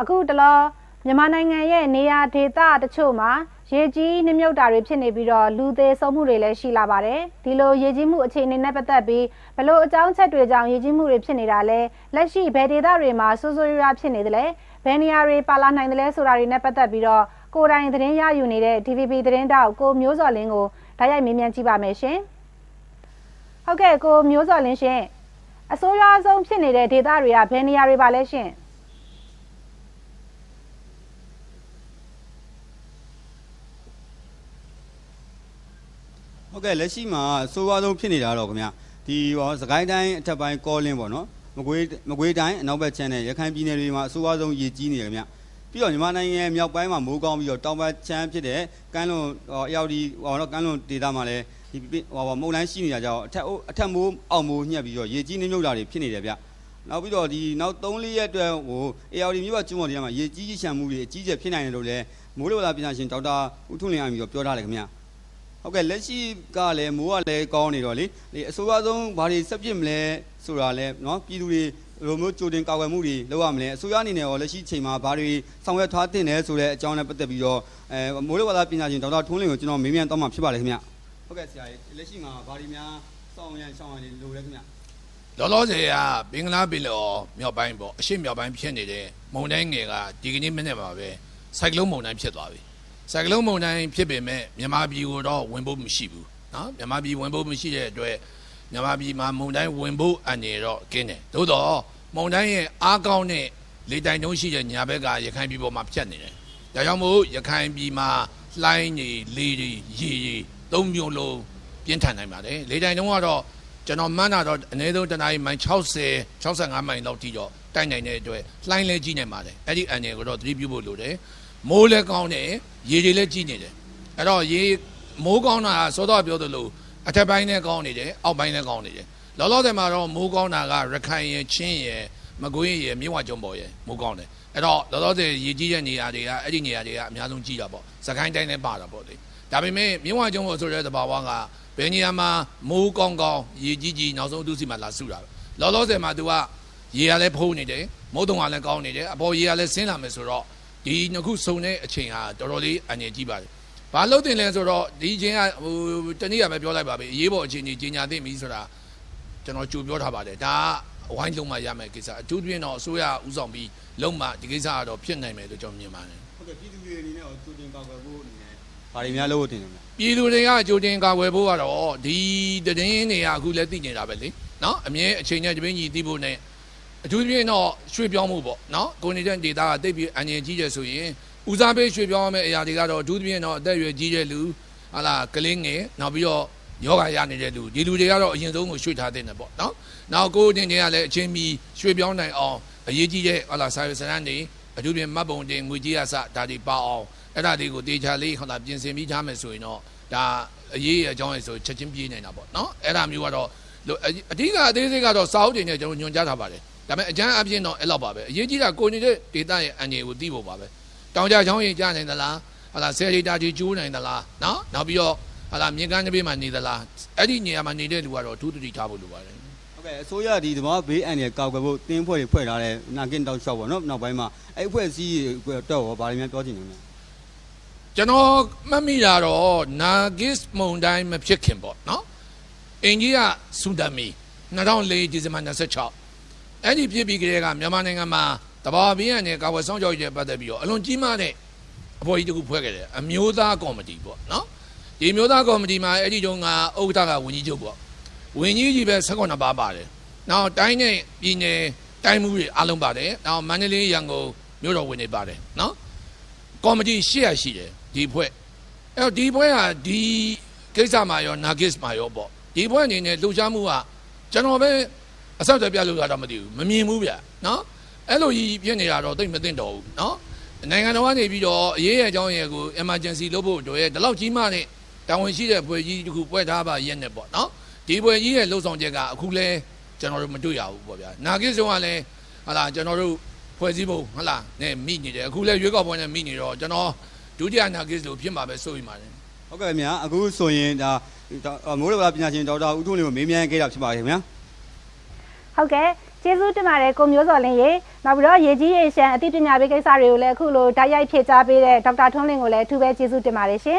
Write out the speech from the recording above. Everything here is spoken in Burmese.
အခုတလောမြန်မာနိုင်ငံရဲ့နေရာဒေသတချို့မှာရေကြီးနှမြုပ်တာတွေဖြစ်နေပြီးတော့လူသေးဆုံးမှုတွေလည်းရှိလာပါတယ်ဒီလိုရေကြီးမှုအခြေအနေနဲ့ပတ်သက်ပြီးဘယ်လိုအကြောင်းချက်တွေကြောင့်ရေကြီးမှုတွေဖြစ်နေတာလဲလက်ရှိဘယ်ဒေသတွေမှာဆိုးဆိုးရွားရွားဖြစ်နေသလဲဘယ်နေရာတွေပါလာနိုင်သလဲဆိုတာတွေနဲ့ပတ်သက်ပြီးတော့ကိုယ်တိုင်သတင်းရယူနေတဲ့ DVB သတင်းတောက်ကိုမျိုးစော်လင်းကိုဓာတ်ရိုက်မေးမြန်းကြည့်ပါမယ်ရှင်ဟုတ်ကဲ့ကိုမျိုးစော်လင်းရှင်အဆိုးရွားဆုံးဖြစ်နေတဲ့ဒေသတွေကဘယ်နေရာတွေပါလဲရှင် ဟုတ်ကဲ့လက်ရှိမှာအဆိုးဝါးဆုံးဖြစ်နေတာတော့ခင်ဗျဒီဟောစကိုင်းတိုင်းအထက်ပိုင်းကောလင်းပေါ့နော်မကွေးမကွေးတိုင်းအနောက်ဘက်ချမ်းနဲ့ရခိုင်ပြည်နယ်တွေမှာအဆိုးဝါးဆုံးရေကြီးနေတယ်ခင်ဗျပြီးတော့မြန်မာနိုင်ငံမြောက်ပိုင်းမှာမိုးကောင်းပြီးတော့တောင်ဘက်ချမ်းဖြစ်တဲ့ကမ်းလွန်ဟောအရောက်ဒီဟောတော့ကမ်းလွန်ဒေသမှာလည်းဒီဟောမုန်တိုင်းရှိနေတာကြောင့်အထက်အထက်မိုးအောက်မိုးညှက်ပြီးတော့ရေကြီးနှမြုပ်တာတွေဖြစ်နေတယ်ဗျနောက်ပြီးတော့ဒီနောက်3-4ရက်အတွက်ဟို ARD မြို့ကကျွန်းပေါ်တွေကမှာရေကြီးကြီးရှမ်းမှုတွေအကြီးကျယ်ဖြစ်နိုင်တယ်လို့လည်းမိုးလေဝသပညာရှင်ဒေါက်တာဦးထွန်းလင်းအမီတော့ပြောထားတယ်ခင်ဗျ ဟုတ်ကဲ့လက်ရှိကလည်းမိုးကလည်းကောင်းနေတော့လေဒီအဆိုအဆုံးဘာတွေဆက်ပြစ်မလဲဆိုတာလဲเนาะပြည်သူတွေဘယ်လိုမျိုးကြိုတင်ကာကွယ်မှုတွေလုပ်ရမလဲအစိုးရအနေနဲ့ရောလက်ရှိချိန်မှာဘာတွေဆောင်ရွက်ထားတင်တယ်ဆိုတဲ့အကြောင်းနဲ့ပတ်သက်ပြီးတော့အဲမိုးလေဝသပညာရှင်ဒေါက်တာထွန်းလင်းကိုကျွန်တော်မေးမြန်းတော့မှာဖြစ်ပါလေခင်ဗျဟုတ်ကဲ့ဆရာကြီးလက်ရှိမှာဘာတွေများဆောင်ရန်ဆောင်ရန်တွေလိုလဲခင်ဗျ လောလောဆယ်ကဘင်္ဂလားပင်လယ်မြောက်ပိုင်းပေါ့အရှေ့မြောက်ပိုင်းဖြစ်နေတဲ့မုန်တိုင်းငယ်ကဒီကနေ့မနေ့မှာပဲဆိုင်ကလုန်းမုန်တိုင်းဖြစ်သွားပြီ စကလုံးမုံတိုင်းဖြစ်ပေမဲ့မြန်မာပြည်ကိုတော့ဝင်ဖို့မရှိဘူးနော်မြန်မာပြည်ဝင်ဖို့မရှိတဲ့အတွက်မြန်မာပြည်မှာမုံတိုင်းဝင်ဖို့အနေတော့ကင်းတယ်သို့တော့မုံတိုင်းရဲ့အားကောင်းတဲ့လေတိုင်တုံးရှိတဲ့ညာဘက်ကရခိုင်ပြည်ပေါ်မှာဖြတ်နေတယ်ဒါကြောင့်မို့ရခိုင်ပြည်မှာလှိုင်းနေလေတွေရေတွေသုံးမျိုးလုံးပြင်းထန်နိုင်ပါတယ်လေတိုင်တုံးကတော့ကျွန်တော်မှန်းတာတော့အနည်းဆုံးတနားရီမိုင်60 65မိုင်လောက်ထိတော့တိုက်နိုင်တဲ့အတွက်လှိုင်းလဲကြီးနိုင်ပါတယ်အဲ့ဒီအန်ရယ်ကိုတော့သတိပြုဖို့လိုတယ် မိုးလည်းကောင်းတယ်ရေတွေလည်းကြီးနေတယ်အဲ့တော့ရေမိုးကောင်းတာကစောတော့ပြောသလိုအထက်ပိုင်းလည်းကောင်းနေတယ်အောက်ပိုင်းလည်းကောင်းနေတယ်လောလောဆယ်မှာတော့မိုးကောင်းတာကရခိုင်ရယ်ချင်းရယ်မကွေးရယ်မြစ်ဝကျွန်းပေါ်ရယ်မိုးကောင်းတယ်အဲ့တော့လောလောဆယ်ရေကြီးတဲ့နေရာတွေကအဲ့ဒီနေရာတွေကအများဆုံးကြီးတာပေါ့စကိုင်းတိုင်းလည်းပါတာပေါ့လေဒါပေမဲ့မြစ်ဝကျွန်းပေါ်ဆိုတဲ့သဘာဝကဘယ်နေရာမှာမိုးကောင်းကောင်းရေကြီးကြီးနောက်ဆုံးသူစီမှာလာစုတာပဲလောလောဆယ်မှာ तू ကရေကလည်းဖုံးနေတယ်မုတ်တုံကလည်းကောင်းနေတယ်အပေါ်ရေကလည်းဆင်းလာမယ်ဆိုတော့ ဒီနှစ်ခုစုံတဲ့အချိန်ဟာတော်တော်လေးအငြင်းကြီးပါတယ်ဘာလို့တင်လဲဆိုတော့ဒီချင်းကဟိုတနည်းကပဲပြောလိုက်ပါပဲအရေးပေါ်အခြေအနေကြီးညာသိပြီဆိုတာကျွန်တော်ကြိုပြောထားပါတယ်ဒါကဝိုင်းလုံးမှရမယ်ကိစ္စအထူးသဖြင့်တော့အစိုးရဥဆောင်ပြီးလုံးမှဒီကိစ္စကတော့ဖြစ်နိုင်မယ်လို့ကျွန်တော်မြင်ပါတယ်ဟုတ်ကဲ့ပြည်သူတွေအနေနဲ့ရောကြိုတင်ကာကွယ်ဖို့အနေနဲ့ဘာတွေများလုပ်ဖို့တင်လဲခင်ဗျပြည်သူတွေကကြိုတင်ကာကွယ်ဖို့ကတော့ဒီတည်င်းတွေကအခုလည်းသိနေတာပဲလေနော်အမြဲအချိန်နဲ့တပင်းကြီးသိဖို့နဲ့ အထူးသဖြင့်တော့ရွှေ့ပြောင်းမှုပေါ့နော်ကိုနေတဲ့ဒေတာကတိတ်ပြီးအငြင်းကြီးတယ်ဆိုရင်ဦးစားပေးရွှေ့ပြောင်းရမယ့်အရာတွေကတော့အထူးသဖြင့်တော့အသက်အရွယ်ကြီးတဲ့လူဟာလာကလေးငယ်နောက်ပြီးတော့ယောဂရနေတဲ့လူဒီလူတွေကတော့အရင်ဆုံးကိုရွှေ့ထားတဲ့နေပေါ့နော်နောက်ကိုတင်တွေကလည်းအချင်းမီရွှေ့ပြောင်းနိုင်အောင်အရေးကြီးတဲ့ဟာလာ service ရန်တွေအထူးသဖြင့်မှတ်ပုံတင်ငွေကြီးအစဒါတွေပါအောင်အဲ့ဒါတွေကိုတေချာလေးဟောတာပြင်ဆင်ပြီးထားမယ်ဆိုရင်တော့ဒါအရေးအကြောင်းရယ်ဆိုချက်ချင်းပြေးနေတာပေါ့နော်အဲ့ဒါမျိုးကတော့လို့အအဓိကအသေးစိတ်ကတော့စာအုပ်တွေနဲ့ကျွန်တော်ညွှန်ကြားထားပါတယ် ဒါပေမဲ့အကျန်းအပြင်းတော့အဲ့လောက်ပါပဲအရေးကြီးတာကိုနေတဲ့ဒေတာရဲ့အန်ရယ်ကိုသိဖို့ပါပဲတောင်ကြချောင်းရင်ကြားနိုင်သလားဟာလားဆယ်ရီတာကြီးကျိုးနိုင်သလားနော်နောက်ပြီးတော့ဟာလားမြေကမ်းတစ်ပြေးမှာနေသလားအဲ့ဒီနေရာမှာနေတဲ့လူကတော့ဒုတိထားဖို့လိုပါတယ်ဟုတ်ကဲ့အစိုးရဒီသမားဘေးအန်ရကာကွယ်ဖို့တင်းဖွဲ့တွေဖွဲ့ထားတဲ့နာကင်တောက်လျှောက်ပေါ့နော်နောက်ပိုင်းမှာအဲ့အဖွဲ့အစည်းတွေတော့ရောဘာတွေများပြောချင်လဲခင်ဗျကျွန်တော်မှတ်မိတာတော့နာဂစ်မုန်တိုင်းမဖြစ်ခင်ပေါ့နော်အင်ကြီးကဆူဒမီ2004ဒီဇင်ဘာ26 အဲ့ဒီဖြစ်ပြီးကြတဲ့ကမြန်မာနိုင်ငံမှာတဘာဘင်းရနဲ့ကာဝယ်ဆောင်ကြောက်ရဲ့ပတ်သက်ပြီးတော့အလွန်ကြီးမားတဲ့အပေါ်ကြီးတစ်ခုဖွဲ့ခဲ့တယ်အမျိုးသားကော်မတီပေါ့နော်ဒီအမျိုးသားကော်မတီမှာအဲ့ဒီတုန်းကဥက္ကဋ္ဌကဝန်ကြီးချုပ်ပေါ့ဝန်ကြီးကြီးပဲ16ပါးပါတယ်နောက်တိုင်းနဲ့ပြည်နယ်တိုင်းမှုတွေအားလုံးပါတယ်နောက်မန္တလေးရန်ကုန်မြို့တော်ဝင်တွေပါတယ်နော်ကော်မတီရှေ့ရရှိတယ်ဒီဖွဲ့အဲ့တော့ဒီဖွဲ့ဟာဒီကိစ္စမှာရောနာဂစ်မှာရောပေါ့ဒီဖွဲ့အနေနဲ့လှူရှားမှုကကျွန်တော်ပဲ အဆောက်အအုံပြလို့ရတော့မသိဘူးမမြင်ဘူးဗျနော်အဲ့လိုကြီးဖြစ်နေတာတော့သိပ်မသိတော့ဘူးနော်နိုင်ငံတော်ကနေပြီးတော့အရေးရအကြောင်းရယ်ကို emergency လုပ်ဖို့အတွက်ဒီလောက်ကြီးမှနဲ့တာဝန်ရှိတဲ့ဖွဲ့ကြီးတစ်ခုဖွဲ့ထားပါရက်နဲ့ပေါ့နော်ဒီဖွဲ့ကြီးရဲ့လှုပ်ဆောင်ချက်ကအခုလဲကျွန်တော်တို့မတွေ့ရဘူးပေါ့ဗျာနာဂစ်ဆုံးကလည်းဟာလာကျွန်တော်တို့ဖွဲ့စည်းပုံဟုတ်လားနဲ့မိနေတယ်အခုလဲရွေးကောက်ပွဲနဲ့မိနေတော့ကျွန်တော်ဒုတိယနာဂစ်လို့ဖြစ်မှာပဲစိုးရိမ်ပါတယ်ဟုတ်ကဲ့ခင်ဗျာအခုဆိုရင်ဒါဒါမိုးလေဝသပညာရှင်ဒေါက်တာဦးထွန်းလင်းကိုမေးမြန်းခဲ့တာဖြစ်ပါတယ်ခင်ဗျာ ဟုတ်ကဲ့ကျေးဇူးတင်ပါတယ်ကိုမျိုးစော်လင်းရေနောက်ပြီးတော့ရေကြီးရေရှမ်းအသိပညာပေးကိစ္စတွေကိုလည်းအခုလိုဓာတ်ရိုက်ဖြည့်ကြားပေးတဲ့ဒေါက်တာထွန်းလင်းကိုလည်းအထူးပဲကျေးဇူးတင်ပါတယ်ရှင်